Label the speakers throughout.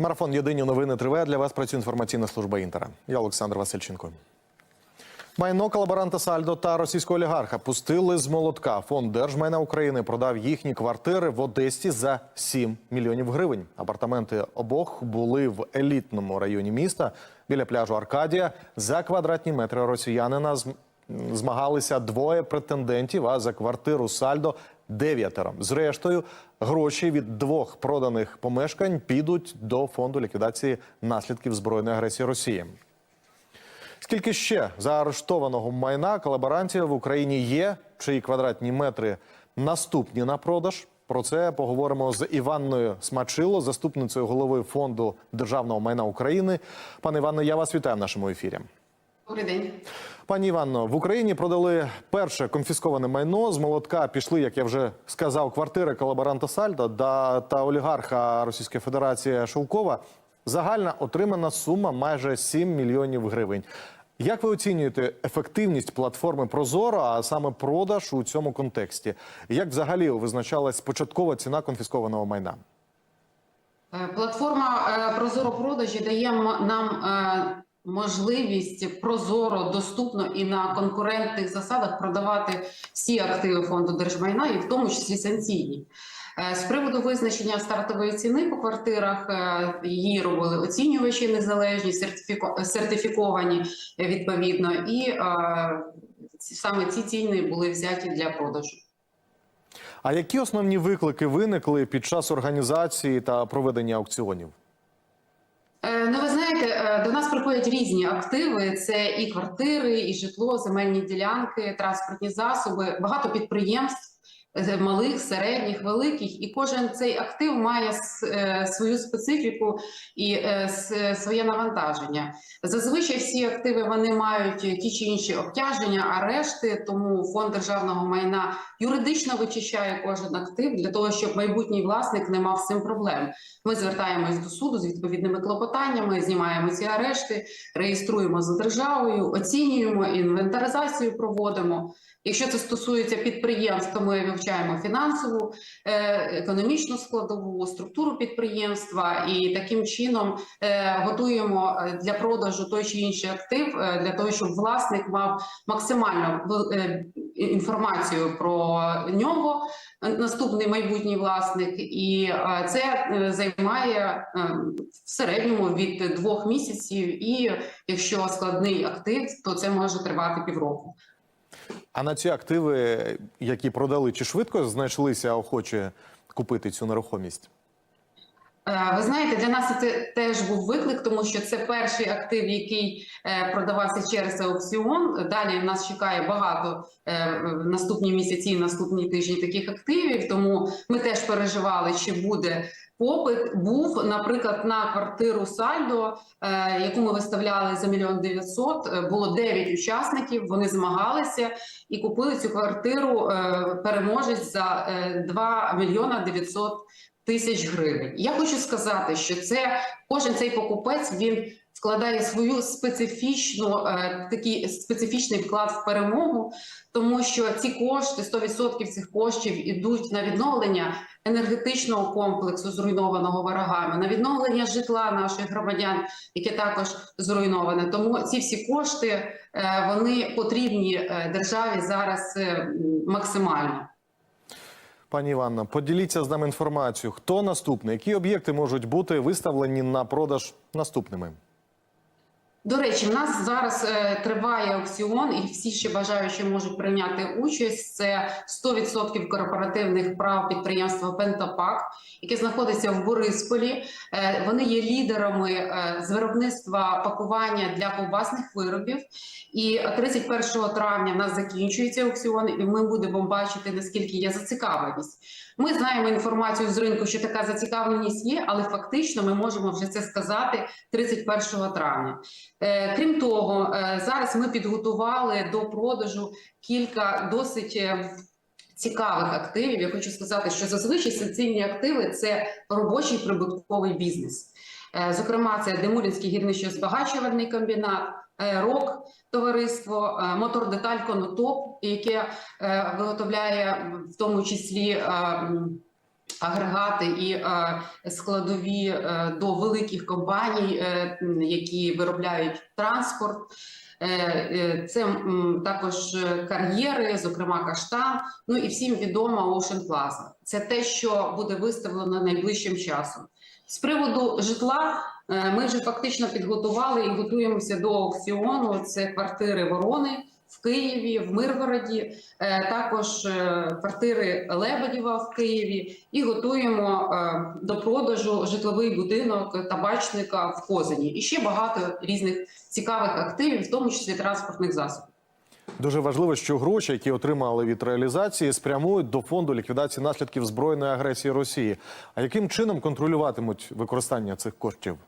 Speaker 1: Марафон Єдині новини триває. Для вас працює інформаційна служба Інтера. Я Олександр Васильченко. Майно колаборанта Сальдо та російського олігарха пустили з молотка. Фонд держмайна України продав їхні квартири в Одесі за 7 мільйонів гривень. Апартаменти обох були в елітному районі міста біля пляжу Аркадія. За квадратні метри росіянина змагалися двоє претендентів. А за квартиру Сальдо дев'ятеро. Зрештою, гроші від двох проданих помешкань підуть до фонду ліквідації наслідків збройної агресії Росії. Скільки ще заарештованого майна колаборантів в Україні є? Чиї квадратні метри наступні на продаж? Про це поговоримо з Іванною Смачило, заступницею голови фонду державного майна України. Пане Івано, я вас вітаю в нашому ефірі.
Speaker 2: Добрий день.
Speaker 1: Пані Іванно, в Україні продали перше конфісковане майно. З молотка пішли, як я вже сказав, квартири колаборанта Сальдо да- та олігарха Російської Федерації Шовкова. Загальна отримана сума майже 7 мільйонів гривень. Як ви оцінюєте ефективність платформи Прозоро, а саме продаж у цьому контексті? Як взагалі визначалась початкова ціна конфіскованого майна?
Speaker 2: Е, Платформа е, Прозоро продажі дає нам е, можливість прозоро, доступно і на конкурентних засадах продавати всі активи фонду держмайна, і в тому числі санкційні. Е, З приводу визначення стартової ціни по квартирах е, її робили оцінювачі незалежні, сертифіко- сертифіковані е, відповідно, і саме ці ціни були взяті для продажу.
Speaker 1: А які основні виклики виникли під час організації та проведення аукціонів?
Speaker 2: Е, Ну, ви знаєте, е, до нас приходять різні активи: це і квартири, і житло, земельні ділянки, транспортні засоби, багато підприємств. Е, Малих, середніх, великих, і кожен цей актив має е, свою специфіку і е, своє навантаження. Зазвичай всі активи вони мають ті чи інші обтяження, арешти. Тому фонд державного майна юридично вичищає кожен актив для того, щоб майбутній власник не мав з цим проблем. Ми звертаємось до суду з відповідними клопотаннями, знімаємо ці арешти, реєструємо за державою, оцінюємо інвентаризацію, проводимо. Якщо це стосується підприємств, то ми вивчаємо фінансову, е, економічну складову, структуру підприємства і таким чином е, готуємо е, для продажу той чи інший актив для того, щоб власник мав е, інформацію про нього, наступний майбутній власник, і це займає в середньому від двох місяців. І якщо складний актив, то це може тривати півроку.
Speaker 1: А на ці активи, які продали, чи швидко знайшлися охочі купити цю нерухомість?
Speaker 2: Е, Ви знаєте, для нас це теж був виклик, тому що це перший актив, який е, продавався через аукціон. Далі нас чекає багато е, в наступні місяці, наступні тижні таких активів. Тому ми теж переживали, чи буде попит. Був, наприклад, на квартиру Сальдо, яку ми виставляли за мільйон дев'ятсот. Було дев'ять учасників. Вони змагалися і купили цю квартиру. Переможець за е, 2 мільйона 900 тисяч гривень. Я хочу сказати, що це кожен цей покупець він складає свою специфічну е, такий специфічний вклад в перемогу, тому що ці кошти 100% цих коштів ідуть на відновлення енергетичного комплексу, зруйнованого ворогами, на відновлення житла наших громадян, яке також зруйноване. Тому ці всі кошти е, вони потрібні е, державі зараз максимально.
Speaker 1: Пані Іванна, поділіться з нами інформацією. Хто наступний? Які об'єкти можуть бути виставлені на продаж наступними?
Speaker 2: До речі, в нас зараз е, триває аукціон, і всі ще бажаючі можуть прийняти участь. Це 100% корпоративних прав підприємства Пентапак, яке знаходиться в Борисполі. Е, вони є лідерами е, з виробництва пакування для ковбасних виробів. І 31 травня в нас закінчується аукціон, і ми будемо бачити наскільки є зацікавленість. Ми знаємо інформацію з ринку, що така зацікавленість є, але фактично ми можемо вже це сказати 31 травня. Е, Крім того, е, зараз ми підготували до продажу кілька досить е, цікавих активів. Я хочу сказати, що зазвичай санкційні активи це робочий прибутковий бізнес. Зокрема, це Демулінський гірничо-збагачувальний комбінат, е, РОК товариство, Мотор-Деталь Конотоп, яке виготовляє в тому числі. Агрегати і е, складові е, до великих компаній, е, які виробляють транспорт. Е, Це також кар'єри, зокрема каштан. Ну і всім відома Ocean Plaza. Це те, що буде виставлено найближчим часом. З приводу житла ми вже фактично підготували і готуємося до аукціону. Це квартири Ворони в Києві, в Миргороді, е, також е, квартири Лебедєва в Києві, і готуємо е, до продажу житловий будинок табачника в Козині. І ще багато різних цікавих активів, в тому числі транспортних засобів.
Speaker 1: Дуже важливо, що гроші, які отримали від реалізації, спрямують до фонду ліквідації наслідків збройної агресії Росії. А яким чином контролюватимуть використання цих коштів?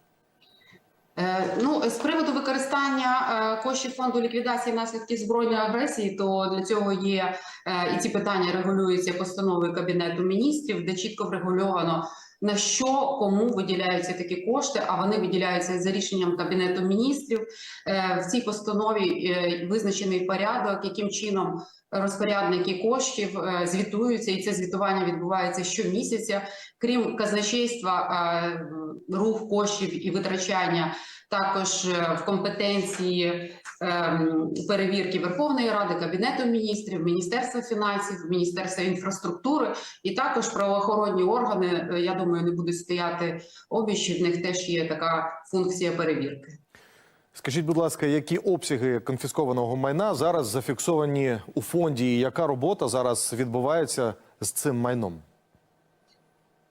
Speaker 2: Е, Ну, з приводу використання е, коштів фонду ліквідації наслідків збройної агресії, то для цього є е, і ці питання регулюються постановою Кабінету міністрів, де чітко врегульовано на що кому виділяються такі кошти, а вони виділяються за рішенням Кабінету міністрів. В цій постанові визначений порядок, яким чином розпорядники коштів е, звітуються, і це звітування відбувається щомісяця. Крім казначейства, е, рух коштів і витрачання також е, в компетенції перевірки Верховної Ради, Кабінету міністрів, Міністерства фінансів, Міністерства інфраструктури, і також правоохоронні органи. Я думаю, не будуть стояти обіч. В них теж є така функція перевірки.
Speaker 1: Скажіть, будь ласка, які обсяги конфіскованого майна зараз зафіксовані у фонді, і яка робота зараз відбувається з цим майном?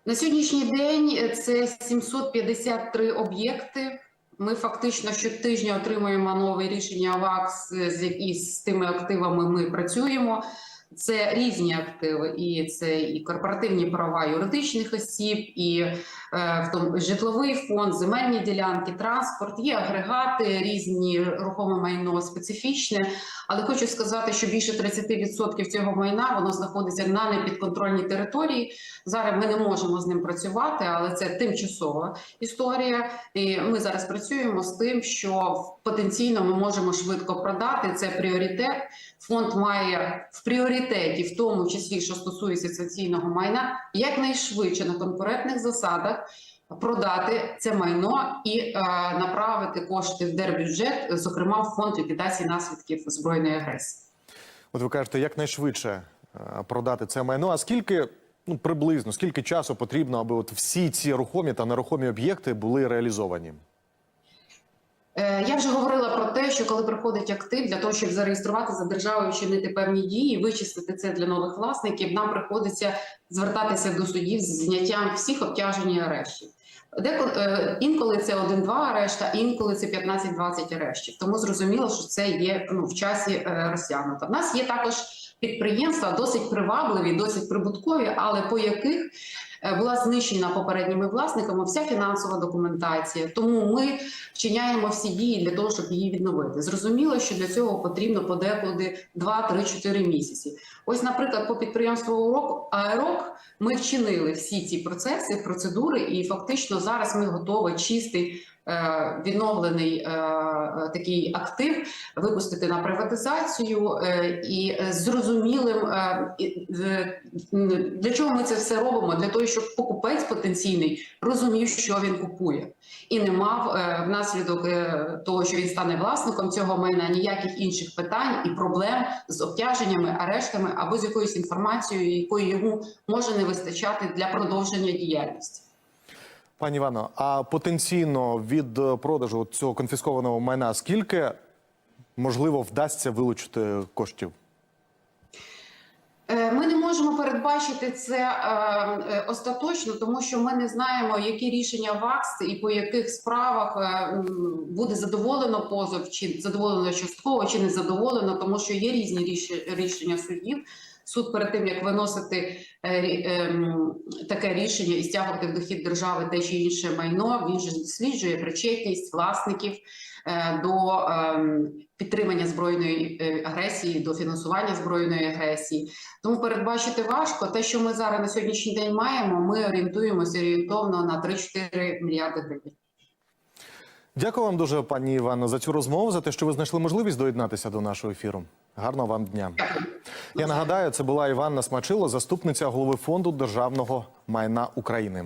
Speaker 2: На сьогоднішній день це 753 об'єкти. Ми фактично щотижня отримуємо нове рішення ВАКС, з які з тими активами ми працюємо. Це різні активи, і це і корпоративні права юридичних осіб, і е, в тому житловий фонд, земельні ділянки, транспорт, є агрегати, різні рухоме майно специфічне. Але хочу сказати, що більше 30% цього майна воно знаходиться на непідконтрольній території. Зараз ми не можемо з ним працювати, але це тимчасова історія. І ми зараз працюємо з тим, що потенційно ми можемо швидко продати. Це пріоритет. Фонд має в пріоритеті, в тому числі, що стосується санкційного майна, якнайшвидше на конкурентних засадах. Продати це майно і е, направити кошти в держбюджет, зокрема в фонд ліквідації наслідків збройної агресії.
Speaker 1: От ви кажете, якнайшвидше е, продати це майно. А скільки ну приблизно скільки часу потрібно, аби от всі ці рухомі та нерухомі об'єкти були реалізовані?
Speaker 2: Е, Я вже говорила про те, що коли приходить актив для того, щоб зареєструвати за державою, вчинити певні дії, вичистити це для нових власників, нам приходиться звертатися до судів з зняттям всіх обтяжень і арештів. Деколи е, інколи це один-два арешта, інколи це 15-20 арештів. Тому зрозуміло, що це є ну в часі е, розтягнуто. В нас є також підприємства досить привабливі, досить прибуткові, але по яких була знищена попередніми власниками вся фінансова документація. Тому ми вчиняємо всі дії для того, щоб її відновити. Зрозуміло, що для цього потрібно подекуди 2-3-4 місяці. Ось, наприклад, по підприємству «Урок» Аерок ми вчинили всі ці процеси, процедури, і фактично зараз ми готові чистий. Е, Відновлений е, такий актив випустити на приватизацію е, і е, зрозумілим е, е, для чого ми це все робимо? Для того, щоб покупець потенційний розумів, що він купує, і не мав е, внаслідок е, того, що він стане власником цього майна, ніяких інших питань і проблем з обтяженнями, арештами або з якоюсь інформацією, якої йому може не вистачати для продовження діяльності.
Speaker 1: Пані Івано, а потенційно від е, продажу цього конфіскованого майна скільки можливо вдасться вилучити коштів?
Speaker 2: Е, Ми не можемо передбачити це е, е, остаточно, тому що ми не знаємо, які рішення ВАКС і по яких справах е, буде задоволено позов, чи задоволено частково, чи не задоволено, тому що є різні рішення судів. Суд перед тим як виносити таке рішення і стягувати в дохід держави те чи інше майно, він же досліджує причетність власників до ем, підтримання збройної е, агресії, до фінансування збройної агресії. Тому передбачити важко. Те, що ми зараз на сьогоднішній день маємо, ми орієнтуємося орієнтовно на 3-4 мільярди гривень.
Speaker 1: Дякую вам дуже, пані Івано, за цю розмову, за те, що ви знайшли можливість доєднатися до нашого ефіру. Гарного вам дня. Я нагадаю, це була Іванна Смачило, заступниця голови фонду державного майна України.